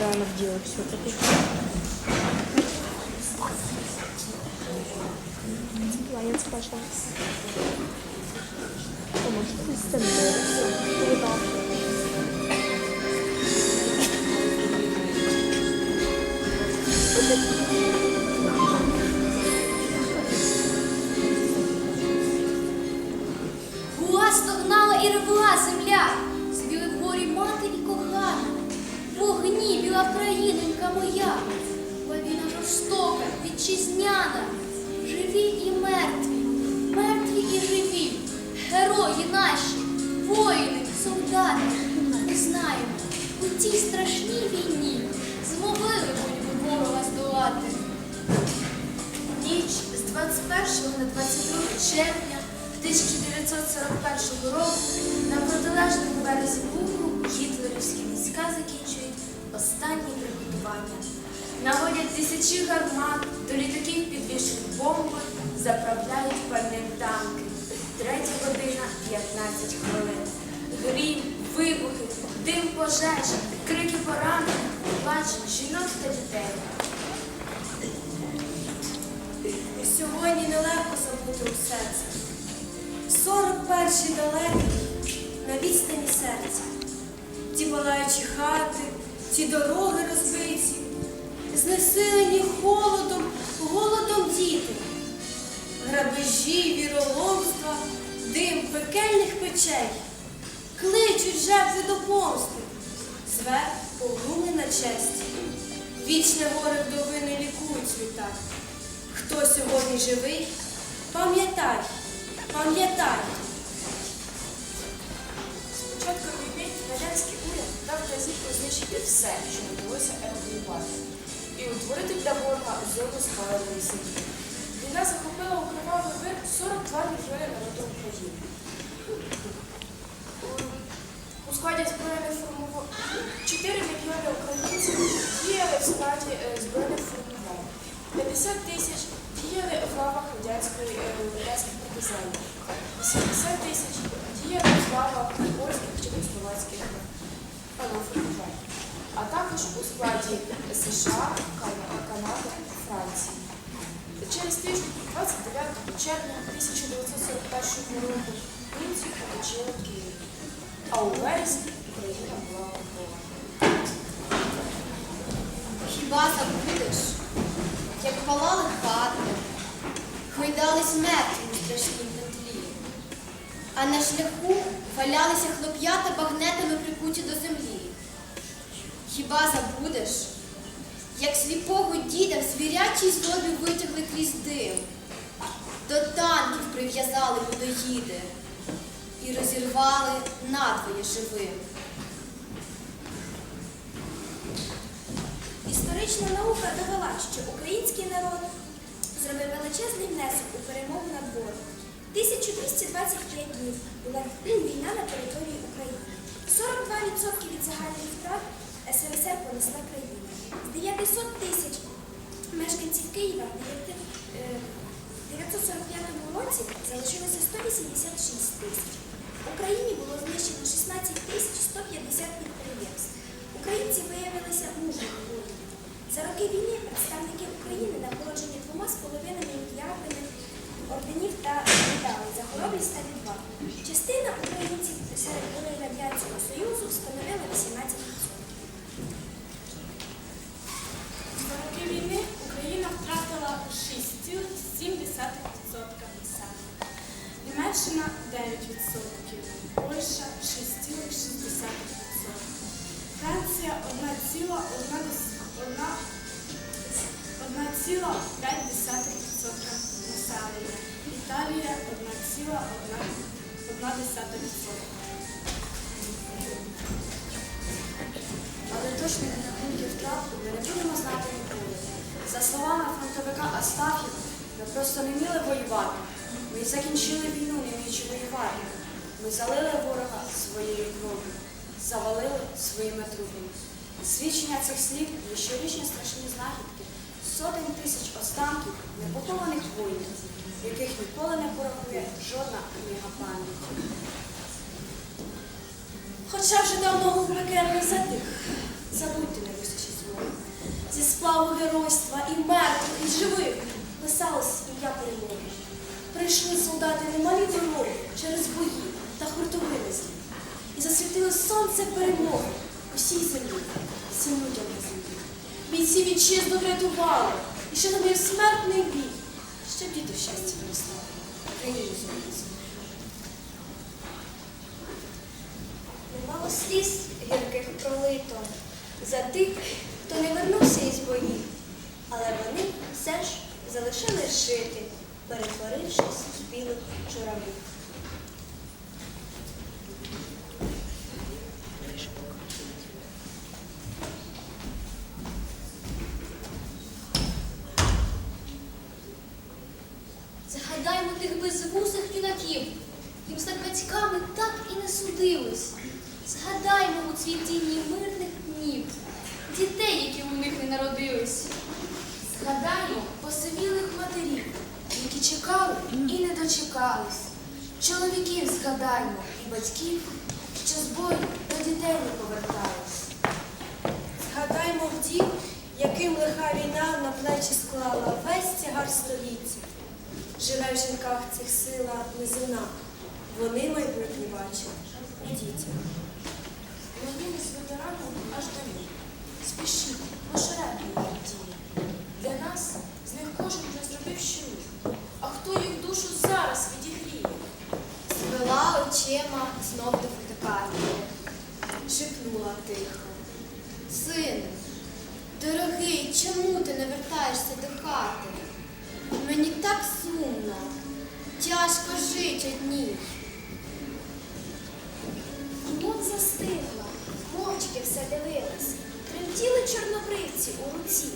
Лянов делает все-таки. Лайнс пошла. Поможет из центра. Thank you. Земля, Звіли горі і кохана, Вогні біла країненька моя, Лавіна жорстока, вітчизняна, живі і мертві, мертві і живі, герої наші, воїни, солдати, ми знаємо, у тій страшній війні змогли ви бульбу ворога здолати. Ніч з 21 на 22 червня 1941 року на протилежному березі Бугу гітлерівські війська закінчують останні приготування. Наводять тисячі гармат, до літаків підвішують бомби, заправляють пальним танки. Третя година 15 хвилин. Грім, вибухи, дим пожеж, крики поранених, плач жінок та дітей. Сьогодні нелегко забути у серце. Сорок перші далекі на відстані серця. Ті палаючі хати, ті дороги розбиті, знесилені холодом, голодом діти, грабежі, віроломства, дим пекельних печей, кличуть жертви до помсти, звер погруми на честь. Вічне горе вдови не лікують світа. Хто сьогодні живий, пам'ятай, пам'ятай. З початку війни радянський уряд дав вказівку знищити все, що вдалося евакуювати, і утворити для ворога зону спаленої землі. Війна захопила у кривавий вир 42 мільйони народу України. У- складі збройних формувань 4 мільйони українців діяли в складі е, збройних формувань. 50 тисяч діяли в лавах радянської е. 80 тисяч діяли в лавах польських чи словацьких е, формувань. А також у складі США, Канади, Франції. Через тиждень, 29 червня 1941 року, німці оточили Київ. А у вересні Україна була окупована. Хіба забудеш, як палали хати, гойдались мертві петлі, а на шляху валялися хлоп'ята багнетами прикуті до землі. Хіба забудеш, як сліпого діда в звірячій злобі витягли крізь дим, до танків прив'язали водоїди і розірвали надвоє живим. Історична наука довела, що український народ зробив величезний внесок у перемогу над ворогом. 1225 днів була війна на території України. 42% від загальних втрат СРСР понесла країна. З 900 тисяч мешканців Києва в 945 році залишилося 186 тисяч. В Україні було знищено 16 тисяч 150 підприємств. Українці виявилися мужніми воїнами. За роки війни представники України нагороджені двома з половиною мільярдами орденів та медалей за хоробрість та відвагу. Частина українців серед Радянського Союзу встановила 18%. Але точних рахунків втрат ми не будемо знати ніколи. За словами фронтовика Астафів, ми просто не вміли воювати. Ми закінчили війну, не вміючи воювати. Ми залили ворога своєю кров'ю, завалили своїми трупами. Свідчення цих слів є щорічні страшні знахідки сотень тисяч останків непохованих воїнів, яких ніколи не порахує жодна книга пам'яті. Хоча вже давно глибокерний затих, забудьте не вистачить змоги. Зі сплаву геройства і мертвих, і живих писалось ім'я перемоги. Прийшли солдати немалі дороги через бої та хуртовини злі. І засвітило сонце перемоги усій землі, всім людям на землі. Бійці вітчизну врятували, і що тобі смертний бій, діти в щастя виростали, країну землю Немало сліз гірких пролито за тих, хто не вернувся із боїв, але вони все ж залишились жити, перетворившись в білих журавлів. Згадаймо тих безвусих юнаків, їм за батьками так і не судилось. Згадаймо у цвітінні мирних днів, дітей, які у них не народились. Згадаймо посивілих матерів, які чекали і не дочекались. Чоловіків згадаймо і батьків, що з бою до дітей не повертались. Згадаймо вдів, яким лиха війна на плечі склала весь тягар століття. Живе в жінках цих сила неземна. Вони майбутнє бачать у дітях. Воїни з ветераном аж до них. Спішіть, поширяйте дивилась. Тремтіли чорнобривці у руці.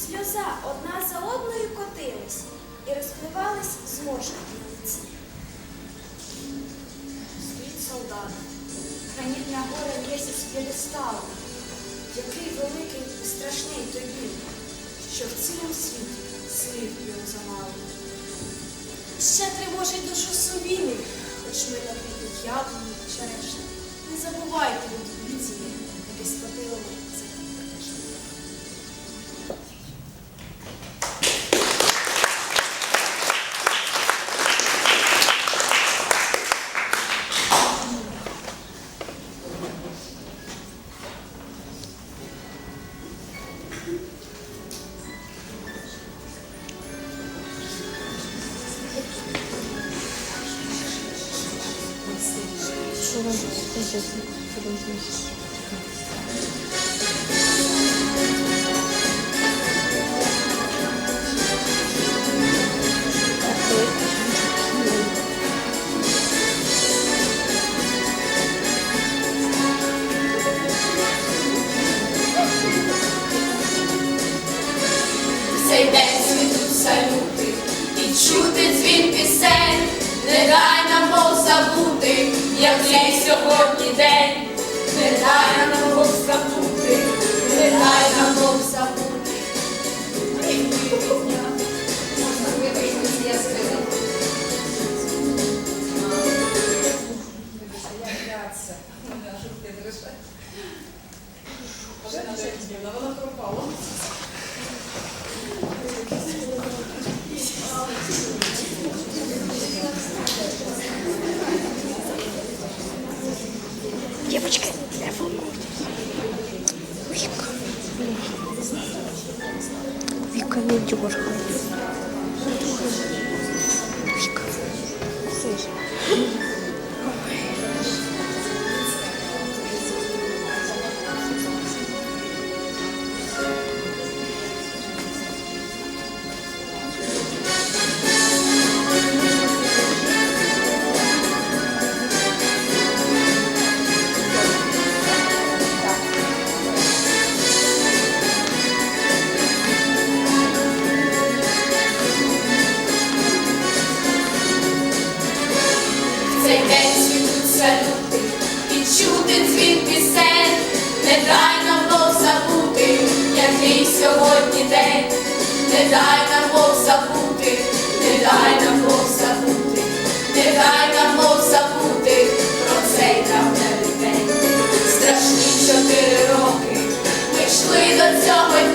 Сльоза одна за одною котились і розпливались зморшки на лиці. Стоїть солдат. Гранітне горе б'ється з п'єдесталу. Який великий і страшний той біль, що в цілому світі слів йому замало. Ще тривожить душу суміни, хоч ми на квітних яблуні черешні. Не забувайте люди бійці, які сплатили ми за прийшли. Что вам сейчас подожди. Цей Вика, не дай нам Бог не дай нам Бог забути, не дай нам Бог про цей давневий день. Страшні чотири роки ми йшли до цього.